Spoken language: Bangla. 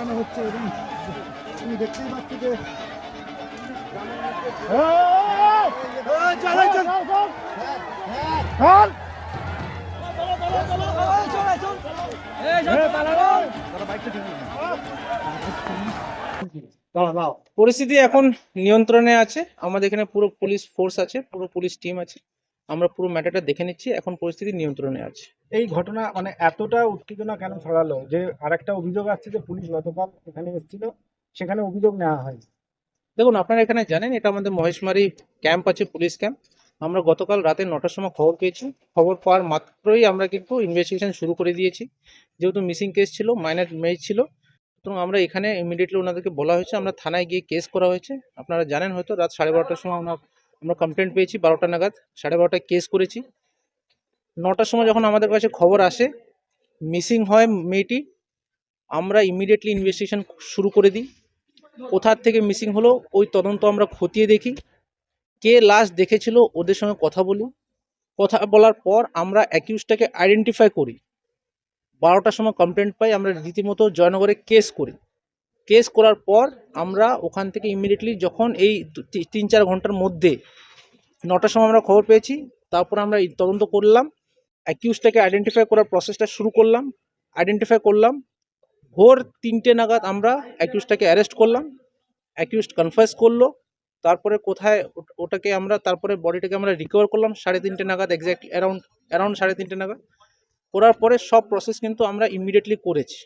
বানানো হচ্ছে এবং তুমি দেখতেই পাচ্ছ যে হ্যাঁ, পরিস্থিতি এখন নিয়ন্ত্রণে আছে। আমাদের এখানে পুরো পুলিশ ফোর্স আছে পুরো পুলিশ টিম আছে। আমরা পুরো ম্যাটারটা দেখে নিচ্ছি এখন পরিস্থিতি নিয়ন্ত্রণে আছে। এই ঘটনা মানে এতটা উত্তেজনা কেন ছড়ালো? যে আরেকটা অভিযোগ আসছে যে পুলিশ গতকাল এখানে এসেছিল সেখানে অভিযোগ নেওয়া হয় দেখুন আপনারা এখানে জানেন এটা আমাদের মহেশমারি ক্যাম্প আছে পুলিশ ক্যাম্প আমরা গতকাল রাতে নটার সময় খবর পেয়েছি। খবর পাওয়ার মাত্রই আমরা কিন্তু ইনভেস্টিগেশন শুরু করে দিয়েছি। যেহেতু মিসিং কেস ছিল মাইনার মেজ ছিল সুতরাং আমরা এখানে ইমিডিয়েটলি ওনাদেরকে বলা হয়েছে আমরা থানায় গিয়ে কেস করা হয়েছে। আপনারা জানেন হয়তো রাত সাড়ে বারোটার সময় আমরা আমরা কমপ্লেন পেয়েছি বারোটা নাগাদ, সাড়ে বারোটায় কেস করেছি। নটার সময় যখন আমাদের কাছে খবর আসে মিসিং হয় মেয়েটি, আমরা ইমিডিয়েটলি ইনভেস্টিগেশন শুরু করে দিই। কোথার থেকে মিসিং হলো, ওই তদন্ত আমরা খতিয়ে দেখি। কে লাশ দেখেছিল, ওদের সঙ্গে কথা বলি। কথা বলার পর আমরা অ্যাকিউজটাকে আইডেন্টিফাই করি। বারোটার সময় কমপ্লেন্ট পাই, আমরা রীতিমতো জয়নগরে কেস করি। কেস করার পর আমরা ওখান থেকে ইমিডিয়েটলি যখন এই তিন চার ঘণ্টার মধ্যে নটার সময় আমরা খবর পেয়েছি, তারপর আমরা তদন্ত করলাম অ্যাকিউজটাকে আইডেন্টিফাই করার প্রসেসটা শুরু করলাম আইডেন্টিফাই করলাম, ভোর তিনটে নাগাদ আমরা অ্যাকিউজটাকে অ্যারেস্ট করলাম অ্যাকিউজড কনফেস করল, তারপরে কোথায় ওট- ওটাকে আমরা, তারপরে বডিটাকে আমরা রিকভার করলাম সাড়ে তিনটে নাগাদ এক্স্যাক্টলি অ্যারাউন্ড অ্যারাউন্ড সাড়ে তিনটে নাগাদ, করার পরে সব প্রসেস কিন্তু আমরা ইমিডিয়েটলি করেছি।